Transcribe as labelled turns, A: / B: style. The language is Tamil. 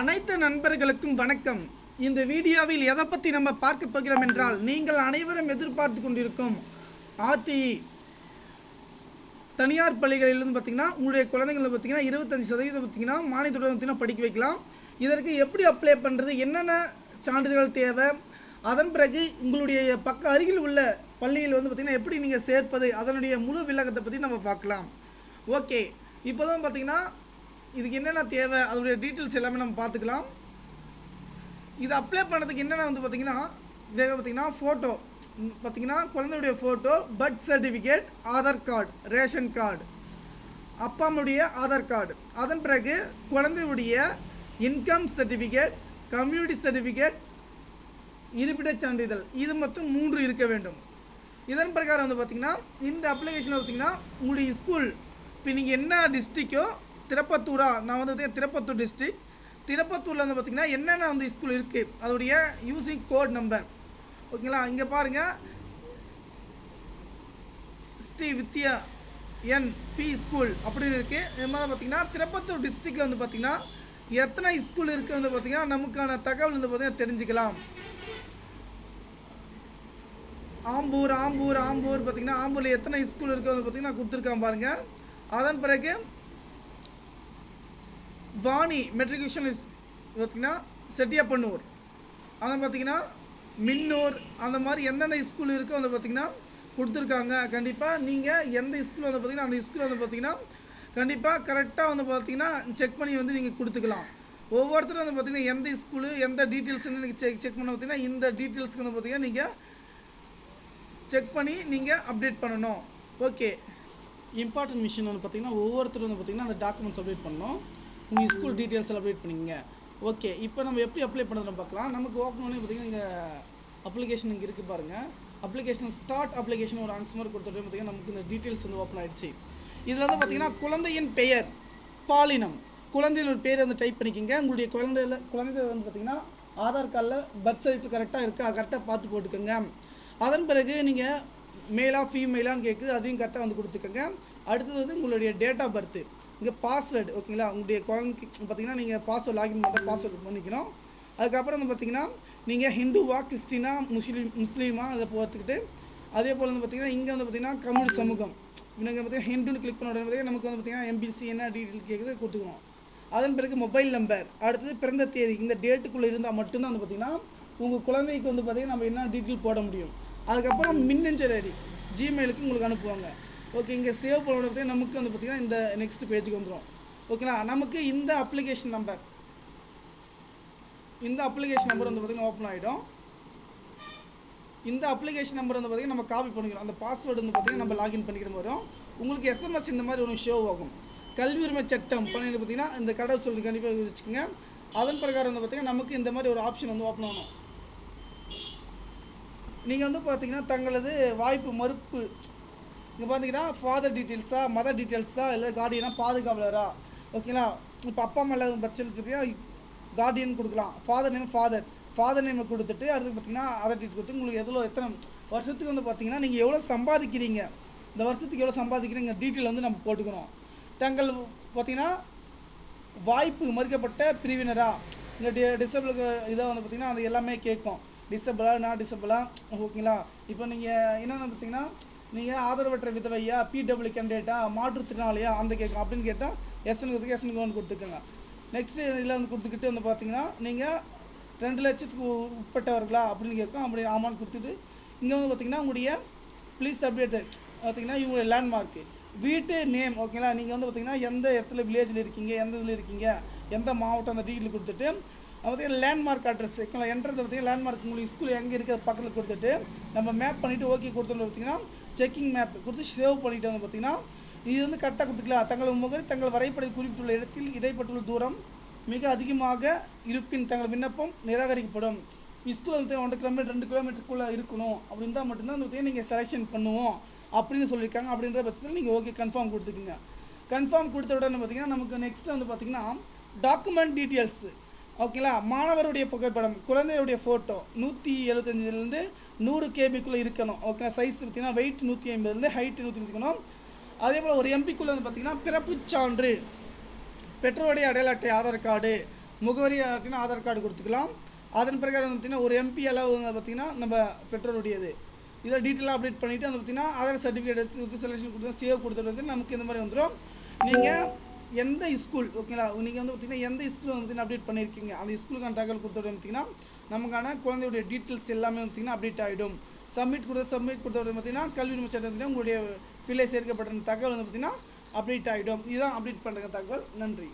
A: அனைத்து நண்பர்களுக்கும் வணக்கம். இந்த வீடியோவில் எதை பற்றி நம்ம பார்க்க போகிறோம் என்றால் நீங்கள் அனைவரும் எதிர்பார்த்து கொண்டிருக்கும் ஆர்டிஇ தனியார் பள்ளிகளிலிருந்து பார்த்தீங்கன்னா உங்களுடைய குழந்தைங்களை பார்த்தீங்கன்னா இருபத்தஞ்சி சதவீதம் பார்த்தீங்கன்னா மானியத்துடன் பார்த்தீங்கன்னா படிக்க வைக்கலாம். இதற்கு எப்படி அப்ளை பண்ணுறது என்னென்ன சான்றிதழ்கள் தேவை அதன் பிறகு உங்களுடைய பக்க அருகில் உள்ள பள்ளியில் வந்து பார்த்தீங்கன்னா எப்படி நீங்கள் சேர்ப்பது அதனுடைய முழு விளக்கத்தை பற்றி நம்ம பார்க்கலாம். ஓகே. இப்போ தான் பார்த்தீங்கன்னா இதுக்கு என்னென்ன தேவை? அதோடைய டீட்டெயில்ஸ் எல்லாமே நம்ம பார்த்துக்கலாம். இது அப்ளை பண்ணுறதுக்கு என்னென்ன வந்து பார்த்தீங்கன்னா தேவை பார்த்தீங்கன்னா ஃபோட்டோ பார்த்தீங்கன்னா குழந்தையுடைய photo birth certificate Aadhaar card ration card அப்பா அம்மாவுடைய ஆதார் கார்டு அதன் பிறகு குழந்தையுடைய இன்கம் சர்டிஃபிகேட் கம்யூனிட்டி சர்டிஃபிகேட் இருப்பிடச் சான்றிதழ். இது மொத்தம் மூன்று இருக்க வேண்டும். இதன் பிரகாரம் வந்து பார்த்தீங்கன்னா இந்த அப்ளிகேஷனில் பார்த்தீங்கன்னா உங்களுடைய ஸ்கூல் இப்போ நீங்கள் என்ன டிஸ்ட்ரிக்கோ திருப்பத்தூரா? நான் வந்து பார்த்தீங்கன்னா திருப்பத்தூர் டிஸ்ட்ரிக் திருப்பத்தூரில் வந்து பார்த்தீங்கன்னா என்னென்ன வந்து ஸ்கூல் இருக்குது அதோடைய யூசிங் கோட் நம்பர் ஓகேங்களா? இங்கே பாருங்கள் Shri Vidya N P school அப்படின்னு இருக்குது இது மாதிரி பார்த்தீங்கன்னா திருப்பத்தூர் டிஸ்ட்ரிக்டில் வந்து பார்த்தீங்கன்னா எத்தனை ஸ்கூல் இருக்குது வந்து பார்த்தீங்கன்னா நமக்கான தகவல் வந்து பார்த்தீங்கன்னா தெரிஞ்சுக்கலாம். ஆம்பூர் ஆம்பூர் ஆம்பூர் பார்த்திங்கன்னா ஆம்பூரில் எத்தனை ஸ்கூல் இருக்குது வந்து பார்த்திங்கன்னா கொடுத்துருக்கான் பாருங்கள் அதன் பிறகு வாணி மெட்ரிகுலேஷன் பார்த்தீங்கன்னா செட்டியப்பண்ணூர் அதை பார்த்தீங்கன்னா மின்னூர் அந்த மாதிரி எந்தெந்த ஸ்கூல் இருக்கோ வந்து பார்த்தீங்கன்னா கொடுத்துருக்காங்க. கண்டிப்பாக நீங்கள் எந்த ஸ்கூல் வந்து பார்த்தீங்கன்னா அந்த ஸ்கூல் வந்து பார்த்தீங்கன்னா கண்டிப்பாக கரெக்டாக வந்து பார்த்தீங்கன்னா செக் பண்ணி வந்து நீங்கள் கொடுத்துக்கலாம். ஒவ்வொருத்தரும் வந்து பார்த்தீங்கன்னா எந்த ஸ்கூலு எந்த டீட்டெயில்ஸ்னு நீங்கள் செக் செக் பண்ண பார்த்தீங்கன்னா இந்த டீட்டெயில்ஸ்க்கு வந்து பார்த்தீங்கன்னா நீங்கள் செக் பண்ணி நீங்கள் அப்டேட் பண்ணணும். ஓகே இம்பார்ட்டன்ட் மிஷின் வந்து பார்த்தீங்கன்னா ஒவ்வொருத்தரும் வந்து பார்த்தீங்கன்னா அந்த டாக்குமெண்ட்ஸ் அப்டேட் பண்ணணும். உங்கள் ஸ்கூல் டீட்டெயில்ஸ் அப்டேட் பண்ணிக்கங்க. ஓகே இப்போ நம்ம எப்படி அப்ளை பண்ணுறதுன்னு பார்க்கலாம். நமக்கு ஓப்பன் பண்ணி பார்த்தீங்கன்னா இங்கே அப்ளிகேஷன் இங்கே இருக்குது பாருங்கள் அப்ளிகேஷன் ஸ்டார்ட் அப்ளிகேஷன் ஒரு ஆன்சர் மாதிரி கொடுத்துட்டு பார்த்தீங்கன்னா நமக்கு இந்த டீட்டெயில்ஸ் வந்து ஓப்பன் ஆயிடுச்சு. இதில் வந்து பார்த்தீங்கன்னா குழந்தையின் பெயர் பாலினம். குழந்தையின் பேர் வந்து டைப் பண்ணிக்கிங்க. உங்களுடைய குழந்தையில குழந்தை வந்து பார்த்தீங்கன்னா ஆதார் கார்டில் பர்த் சர்டிஃபிகேட் கரெக்டாக இருக்கா? கரெக்டாக பார்த்து போட்டுக்கோங்க. அதன் பிறகு நீங்கள் மேலாக ஃபீமேலான்னு கேட்குது அதையும் கரெக்டாக வந்து கொடுத்துக்கோங்க. அடுத்தது வந்து உங்களுடைய டேட் ஆஃப் பர்த்து இங்கே பாஸ்வேர்டு ஓகேங்களா உங்களுடைய குழந்தைக்கு பார்த்தீங்கன்னா நீங்கள் பாஸ்வேர்ட் லாகின் பண்ணுற பாஸ்வேர்டு பண்ணிக்கணும். அதுக்கப்புறம் வந்து பார்த்தீங்கன்னா நீங்கள் ஹிந்துவா கிறிஸ்டினா முஸ்லீம் முஸ்லீமா அதை பார்த்துக்கிட்டு அதே போல் வந்து பார்த்தீங்கன்னா இங்கே வந்து பார்த்தீங்கன்னா கமிழ் சமூகம். இங்கே பார்த்தீங்கன்னா ஹிந்துன்னு கிளிக் பண்ண உடனே நமக்கு வந்து பார்த்தீங்கன்னா எம்பிசி என்ன டீட்டெயில் கேட்குறது கொடுத்துக்கணும். அதன் பிறகு மொபைல் நம்பர் அடுத்தது பிறந்த தேதி இந்த டேட்டுக்குள்ளே இருந்தால் மட்டும்தான் வந்து பார்த்தீங்கன்னா உங்கள் குழந்தைக்கு வந்து பார்த்தீங்கன்னா நம்ம என்ன டீட்டெயில் போட முடியும்? அதுக்கப்புறம் மின்னஞ்சல் ஐடி ஜிமெயிலுக்கு உங்களுக்கு அனுப்புவாங்க. ஓகே இங்கே சேவ் பண்ண நமக்கு வந்து பார்த்தீங்கன்னா இந்த நெக்ஸ்ட் பேஜுக்கு வந்துடும் ஓகேங்களா நமக்கு இந்த அப்ளிகேஷன் நம்பர் இந்த அப்ளிகேஷன் நம்பர் வந்து பார்த்தீங்கன்னா ஓப்பன் ஆகிடும் இந்த அப்ளிகேஷன் நம்பர் வந்து பார்த்தீங்கன்னா நம்ம காப்பி பண்ணிக்கிறோம். அந்த பாஸ்வேர்டு வந்து பார்த்தீங்கன்னா நம்ம லாகின் பண்ணிக்கிற மாதிரி வரும். உங்களுக்கு எஸ்எம்எஸ் இந்த மாதிரி ஒன்று ஷோ ஆகும். கல்வி உரிமை சட்டம் பண்ணிட்டு பார்த்தீங்கன்னா இந்த கடவுள் சொல்லி கண்டிப்பாக வச்சுக்கோங்க. அதன் பிரகாரம் வந்து பார்த்தீங்கன்னா நமக்கு இந்த மாதிரி ஒரு ஆப்ஷன் வந்து ஓப்பன் ஆகணும். நீங்கள் வந்து பார்த்தீங்கன்னா தங்களது வாய்ப்பு மறுப்பு இங்கே பார்த்தீங்கன்னா ஃபாதர் டீட்டெயில்ஸா மதர் டீட்டெயில்ஸா இல்லை கார்டியனா பாதுகாவலரா? ஓகேங்களா இப்போ அப்பா அம்மா இல்லாத பட்சத்தில் கார்டியன் கொடுக்கலாம். Father name father father name கொடுத்துட்டு அதுக்கு பார்த்தீங்கன்னா அதர் டீட் கொடுத்து உங்களுக்கு எவ்வளோ எத்தனை வருஷத்துக்கு வந்து பார்த்தீங்கன்னா நீங்கள் எவ்வளோ சம்பாதிக்கிறீங்க? இந்த வருஷத்துக்கு எவ்வளோ சம்பாதிக்கிறீங்க டீட்டெயில் வந்து நம்ம போட்டுக்கணும். தங்கள் பார்த்தீங்கன்னா வாய்ப்பு மறுக்கப்பட்ட பிரிவினரா? இந்த டி டிசபிளுக்கு இதை வந்து பார்த்தீங்கன்னா அது எல்லாமே கேட்கும். டிசபிளா நான் டிசபிளா ஓகேங்களா இப்போ நீங்கள் என்னென்ன பார்த்தீங்கன்னா நீங்கள் ஆதரவற்ற விதவையா? பிடபிள்யூ கேண்டிடேட்டா மாற்றுத்திறனாளியா அந்த கேட்கும் அப்படின்னு கேட்டால் எஸ்எனுக்கு எஸ்எனுக்கு ஒன்று கொடுத்துக்கோங்க. நெக்ஸ்ட் இதில் வந்து கொடுத்துக்கிட்டு வந்து பார்த்தீங்கன்னா நீங்கள் ரெண்டு லட்சத்துக்கு உட்பட்டவர்களா? அப்படின்னு கேட்கும். அப்படி ஆமான்னு கொடுத்துட்டு இங்கே வந்து பார்த்தீங்கன்னா உங்களுடைய ப்ளீஸ் அப்டேட்டு பார்த்தீங்கன்னா இவங்களுடைய லேண்ட்மார்க்கு வீட்டு நேம் ஓகேங்களா நீங்கள் வந்து பார்த்தீங்கன்னா எந்த இடத்துல வில்லேஜில் இருக்கீங்க? எந்த இதில் இருக்கீங்க? எந்த மாவட்டம்? அந்த டீட்டெயில் கொடுத்துட்டு பார்த்தீங்கன்னா லேண்ட்மார்க் அட்ரஸ் ஓகேங்களா என்ட்ரன்ஸ் பார்த்தீங்கன்னா லேண்ட்மார்க் உங்களுக்கு ஸ்கூல் எங்கே இருக்கிற பக்கத்தில் கொடுத்துட்டு நம்ம மேப் பண்ணிவிட்டு ஓகே கொடுத்தோம்னு பார்த்தீங்கன்னா செக்கிங் மேப் கொடுத்து சேவ் பண்ணிட்டு வந்து பார்த்தீங்கன்னா இது வந்து கரெக்டாக கொடுத்துக்கலாம். தங்கள் முகரி தங்கள் வரைபட குறிப்பிட்டுள்ள இடத்தில் இடைப்பட்டுள்ள தூரம் மிக அதிகமாக இருப்பின் தங்கள் விண்ணப்பம் நிராகரிக்கப்படும். இஸ்கூல் வந்து ஒன்றரை கிலோமீட்டர் ரெண்டு கிலோமீட்டருக்குள்ளே இருக்கணும். அப்படின்னா மட்டும்தான் வந்து நீங்கள் செலெக்ஷன் பண்ணுவோம். அப்படின்னு சொல்லியிருக்காங்க. அப்படின்ற பட்சத்தில் நீங்கள் ஓகே கன்ஃபார்ம் கொடுத்துக்குங்க. கன்ஃபார்ம் கொடுத்த உடனே பார்த்தீங்கன்னா நமக்கு நெக்ஸ்ட் வந்து பார்த்தீங்கன்னா டாக்குமெண்ட் டீட்டெயில்ஸ் ஓகேங்களா மாணவருடைய புகைப்படம் குழந்தையுடைய ஃபோட்டோ நூற்றி எழுபத்தஞ்சிலேருந்து நூறு கேபிக்குள்ளே இருக்கணும். ஓகே சைஸ் பார்த்தீங்கன்னா வெயிட் நூற்றி ஐம்பதுலேருந்து ஹைட் நூற்றி இருக்கணும். அதே போல் ஒரு எம்பிக்குள்ளே வந்து பார்த்தீங்கன்னா பிறப்புச் சான்று. பெற்றோருடைய அடையாள அட்டை ஆதார் கார்டு. முகவரி பார்த்தீங்கன்னா ஆதார் கார்டு கொடுத்துக்கலாம். அதன் பிரகாரம் வந்து பார்த்தீங்கன்னா ஒரு எம்பி அளவு பார்த்தீங்கன்னா நம்ம பெற்றோருடையது. இதை டீட்டெயிலாக அப்டேட் பண்ணிவிட்டு வந்து பார்த்தீங்கன்னா ஆதார் சர்டிஃபிகேட் எடுத்து செலெக்ஷன் கொடுத்து சேவ் கொடுத்துட்டு வந்து நமக்கு இந்த மாதிரி வந்துடும் நீங்கள் எந்த ஸ்கூல் ஓகேங்களா நீங்கள் வந்து பார்த்தீங்கன்னா எந்த ஸ்கூல் வந்து அப்டேட் பண்ணியிருக்கீங்க அந்த ஸ்கூலுக்கான தகவல் கொடுத்தோட பார்த்தீங்கன்னா நமக்கான குழந்தையுடைய டீட்டெயில்ஸ் எல்லாமே பார்த்தீங்கன்னா அப்டேட் ஆகிடும் சப்மிட் கொடுத்த சப்மிட் கொடுத்தோட பார்த்தீங்கன்னா கல்வி நிமிஷத்தில் உங்களுடைய பிள்ளை சேர்க்கப்பட்ட தகவல் வந்து பார்த்தீங்கன்னா அப்டேட் ஆகிடும் இதுதான் அப்டேட் பண்ணுற தகவல். நன்றி.